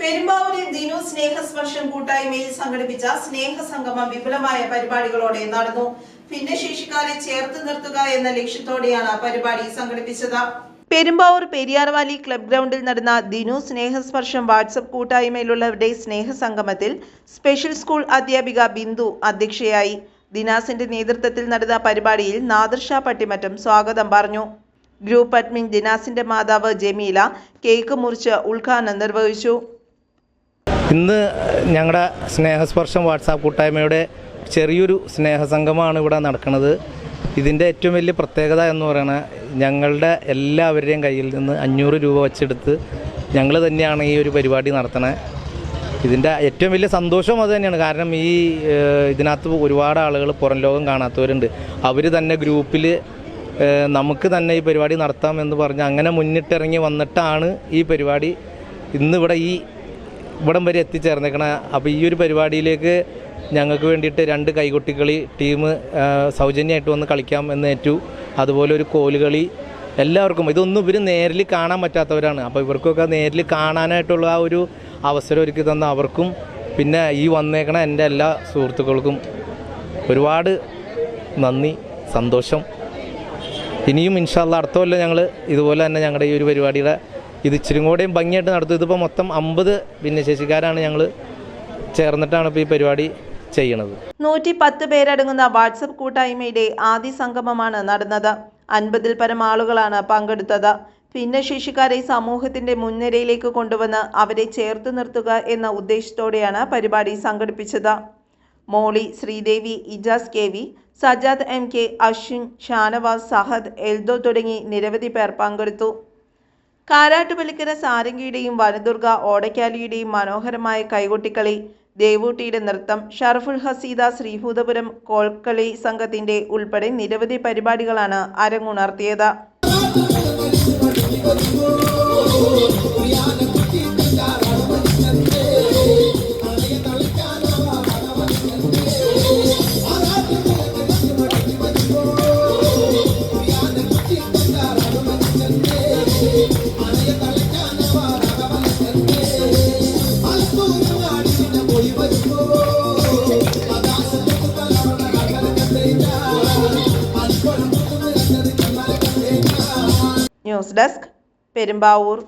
പെരുമ്പാവൂരിൽ ദിനു സ്നേഹസ്പർശം കൂട്ടായ്മയിൽ സംഘടിപ്പിച്ച സ്നേഹ സംഗമം വിപുലമായ പരിപാടികളോടെ നടന്നു. ഭിന്നശേഷിക്കാരെ ചേർത്ത് നിർത്തുക എന്ന ലക്ഷ്യത്തോടെയാണ് പരിപാടി സംഘടിപ്പിച്ചത്. പെരുമ്പാവൂർ പെരിയാർവാലി ക്ലബ് ഗ്രൗണ്ടിൽ നടന്ന ദിനു സ്നേഹസ്പർശം വാട്സപ്പ് കൂട്ടായ്മയിലുള്ളവരുടെ സ്നേഹസംഗമത്തിൽ സ്പെഷ്യൽ സ്കൂൾ അധ്യാപിക ബിന്ദു അധ്യക്ഷയായി. ദിനാസിന്റെ നേതൃത്വത്തിൽ നടന്ന പരിപാടിയിൽ നാദർഷ പട്ടിമറ്റം സ്വാഗതം പറഞ്ഞു. ഗ്രൂപ്പ് അഡ്മിൻ ദിനാസിന്റെ മാതാവ് ജമീല കേക്ക് മുറിച്ച് ഉദ്ഘാടനം നിർവഹിച്ചു. ഇന്ന് ഞങ്ങളുടെ സ്നേഹസ്പർശം വാട്സാപ്പ് കൂട്ടായ്മയുടെ ചെറിയൊരു സ്നേഹസംഗമാണ് ഇവിടെ നടക്കുന്നത് ഇതിന്റെ ഏറ്റവും വലിയ പ്രത്യേകത എന്ന് പറയുന്നത് ഞങ്ങളുടെ എല്ലാവരുടെയും കയ്യിൽ നിന്ന് അഞ്ഞൂറ് രൂപ വെച്ചെടുത്ത് ഞങ്ങൾ തന്നെയാണ് ഈ ഒരു പരിപാടി നടത്തണേ. ഇതിന്റെ ഏറ്റവും വലിയ സന്തോഷം അത് തന്നെയാണ്. കാരണം ഈ ഇതിനകത്ത് ഒരുപാട് ആളുകൾ പുറം ലോകം കാണാത്തവരുണ്ട്. അവർ തന്നെ ഗ്രൂപ്പിൽ നമുക്ക് തന്നെ ഈ പരിപാടി നടത്താം എന്ന് പറഞ്ഞ് അങ്ങനെ മുന്നിട്ടിറങ്ങി വന്നിട്ടാണ് ഈ പരിപാടി ഇന്നിവിടെ ഈ ഇവിടം വരെ എത്തിച്ചേർന്നേക്കണ. അപ്പോൾ ഈ ഒരു പരിപാടിയിലേക്ക് ഞങ്ങൾക്ക് വേണ്ടിയിട്ട് രണ്ട് കൈകൊട്ടിക്കളി ടീം സൗജന്യമായിട്ട് വന്ന് കളിക്കാം എന്ന് ഏറ്റു. അതുപോലെ ഒരു കോലുകളി എല്ലാവർക്കും. ഇതൊന്നും ഇവർ നേരിൽ കാണാൻ പറ്റാത്തവരാണ്. അപ്പോൾ ഇവർക്കൊക്കെ നേരിൽ കാണാനായിട്ടുള്ള ആ ഒരു അവസരം ഒരുക്കി തന്ന അവർക്കും പിന്നെ ഈ വന്നേക്കണ എന്റെ എല്ലാ സുഹൃത്തുക്കൾക്കും ഒരുപാട് നന്ദി സന്തോഷം. ഇനിയും ഇൻഷാല്ല അടുത്ത കൊല്ലം ഞങ്ങൾ ഇതുപോലെ തന്നെ ഞങ്ങളുടെ ഈ ഒരു പരിപാടിയുടെ ഇത് ഇച്ചിരി കൂടെയും ഭംഗിയായിട്ട് നടത്തും. ഇതിപ്പോൾ മൊത്തം അമ്പത് ഭിന്നശേഷിക്കാരാണ് ഞങ്ങൾ ചേർന്നിട്ടാണ് ഇപ്പോൾ ഈ പരിപാടി ചെയ്യണത്. നൂറ്റി പത്ത് പേരടങ്ങുന്ന വാട്സപ്പ് കൂട്ടായ്മയുടെ ആദ്യ സംഗമമാണ് നടന്നത്. അൻപതിൽ പരം ആളുകളാണ് പങ്കെടുത്തത്. ഭിന്നശേഷിക്കാരെ സമൂഹത്തിന്റെ മുൻനിരയിലേക്ക് കൊണ്ടുവന്ന് അവരെ ചേർത്ത് നിർത്തുക എന്ന ഉദ്ദേശത്തോടെയാണ് പരിപാടി സംഘടിപ്പിച്ചത്. Molly Sreedevi Ijas K V Sajad M K Ashwin Shanavas Sahad Eldho തുടങ്ങി നിരവധി പേർ പങ്കെടുത്തു. കാരാട്ടുപള്ളിക്കര സാരംഗിയുടെയും വനദുർഗ ഓടക്കാലിയുടെയും മനോഹരമായ കൈകൊട്ടിക്കളി ദേവൂട്ടിയുടെ നൃത്തം ഷറഫുൽ ഹസീദ ശ്രീഭൂതപുരം കോൾക്കളി സംഘത്തിന്റെ ഉൾപ്പെടെ നിരവധി പരിപാടികളാണ് അരങ്ങുണർത്തിയത്. ഡെസ്ക് പെരുമ്പാവൂർ